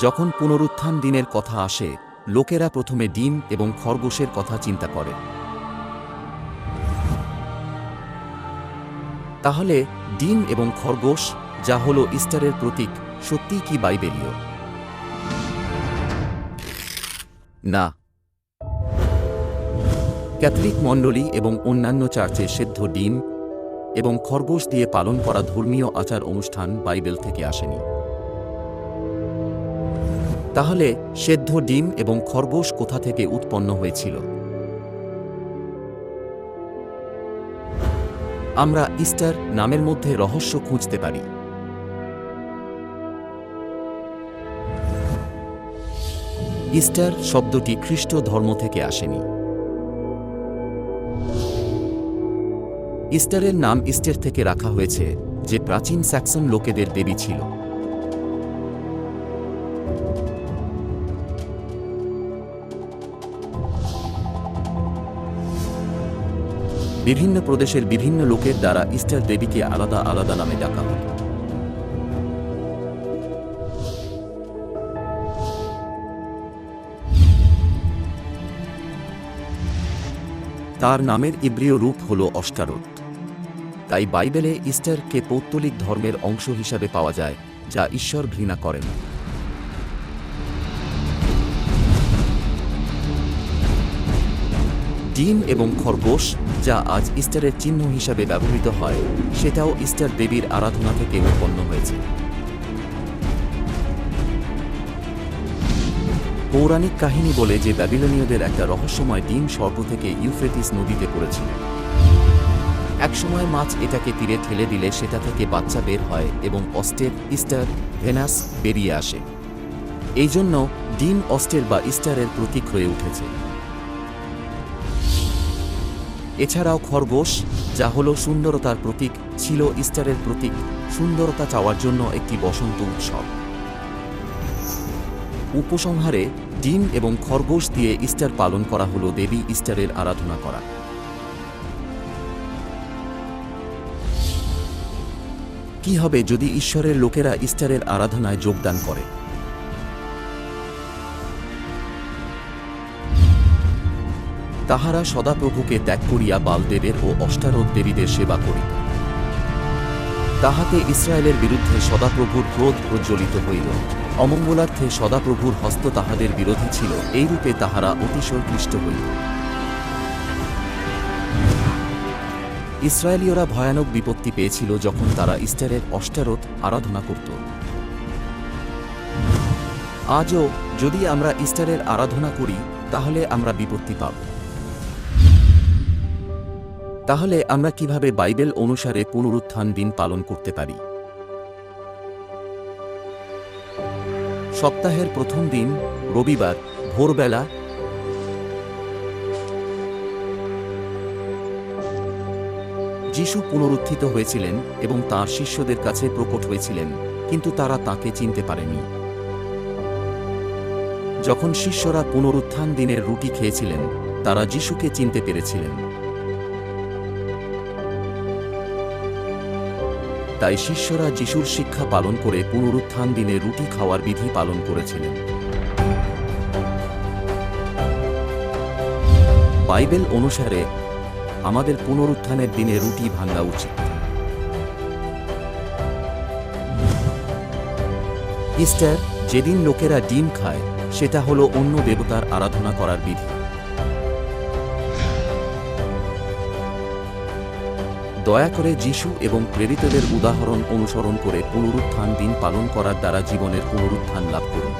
যখন পুনরুত্থান দিনের কথা আসে, লোকেরা প্রথমে ডিম এবং খরগোশের কথা চিন্তা করে। তাহলে, ডিম এবং খরগোশ যা হল ইস্টারের প্রতীক, সত্যিই কি বাইবেলীয়? না। ক্যাথলিক মণ্ডলী এবং অন্যান্য চার্চে সেদ্ধ ডিম এবং খরগোশ দিয়ে পালন করা ধর্মীয় আচার অনুষ্ঠান বাইবেল থেকে আসেনি। তাহলে সেদ্ধ ডিম এবং খরগোশ কোথা থেকে উৎপন্ন হয়েছিল? আমরা ইস্টার নামের মধ্যে রহস্য খুঁজতে পারি। ইস্টার শব্দটি খ্রিস্ট ধর্ম থেকে আসেনি। ইস্টারের নাম ইস্টের থেকে রাখা হয়েছে, যে প্রাচীন স্যাক্সন লোকেদের দেবী ছিল। বিভিন্ন প্রদেশের বিভিন্ন লোকের দ্বারা ইস্টার দেবীকে আলাদা আলাদা নামে ডাকা হয় তার নামের ইব্রিয় রূপ হল অষ্টারোত তাই বাইবেলে ইস্টারকে পৌত্তলিক ধর্মের অংশ হিসাবে পাওয়া যায়, যা ঈশ্বর ঘৃণা করেন। ডিম এবং খরগোশ, যা আজ ইস্টারের চিহ্ন হিসাবে ব্যবহৃত হয়, সেটাও ইস্টার দেবীর আরাধনা থেকে উৎপন্ন হয়েছে। পৌরাণিক কাহিনী বলে যে ব্যাবিলনীয়দের একটা রহস্যময় ডিম স্বর্গ থেকে ইউফ্রেটিস নদীতে পড়েছিল। একসময় মাছ এটাকে তীরে ঠেলে দিলে সেটা থেকে বাচ্চা বের হয় এবং অস্টের ইস্টার ভেনাস বেরিয়ে আসে। এই জন্য ডিম অস্টের বা ইস্টারের প্রতীক হয়ে উঠেছে। এছাড়াও খরগোশ, যা হল সুন্দরতার প্রতীক, ছিল ইস্টারের প্রতীক, সুন্দরতা চাওয়ার জন্য একটি বসন্ত উৎসব। উপসংহারে ডিম এবং খরগোশ দিয়ে ইস্টার পালন করা হল দেবী ইস্টারের আরাধনা করা। কি হবে যদি ঈশ্বরের লোকেরা ইস্টারের আরাধনায় যোগদান করে? তাহারা সদাপ্রভুকে ত্যাগ করিয়া বালদেবের ও অষ্টারোধ দেবীদের সেবা করিত। তাহাতে ইসরায়েলের বিরুদ্ধে সদাপ্রভুর ক্রোধ প্রজ্বলিত হইল। অমঙ্গলার্থে সদাপ্রভুর হস্ত তাহাদের বিরোধী ছিল, এইরূপে তাহারা অতিশয় ক্লিষ্ট হইল। ইসরায়েলীয়রা ভয়ানক বিপত্তি পেয়েছিল যখন তারা ইস্টারের অষ্টারোধ আরাধনা করত। আজও যদি আমরা ইস্টারের আরাধনা করি, তাহলে আমরা বিপত্তি পাব। তাহলে আমরা কীভাবে বাইবেল অনুসারে পুনরুত্থান দিন পালন করতে পারি? সপ্তাহের প্রথম দিন, রবিবার, ভোরবেলা। যিশু পুনরুত্থিত হয়েছিলেন এবং তাঁর শিষ্যদের কাছে প্রকট হয়েছিলেন, কিন্তু তারা তাকে চিনতে পারেনি। যখন শিষ্যরা পুনরুত্থান দিনের রুটি খেয়েছিলেন, তারা যিশুকে চিনতে পেরেছিলেন। তাই শিষ্যরা যিশুর শিক্ষা পালন করে পুনরুত্থান দিনে রুটি খাওয়ার বিধি পালন করেছিলেন। বাইবেল অনুসারে আমাদের পুনরুত্থানের দিনে রুটি ভাঙা উচিত। ইস্টার, যেদিন লোকেরা ডিম খায়, সেটা হলো অন্য দেবতার আরাধনা করার বিধি। দয়া করে যিশু এবং প্রেরিতদের উদাহরণ অনুসরণ করে পুনরুত্থান দিন পালন করার দ্বারা জীবনের পুনরুত্থান লাভ করুন।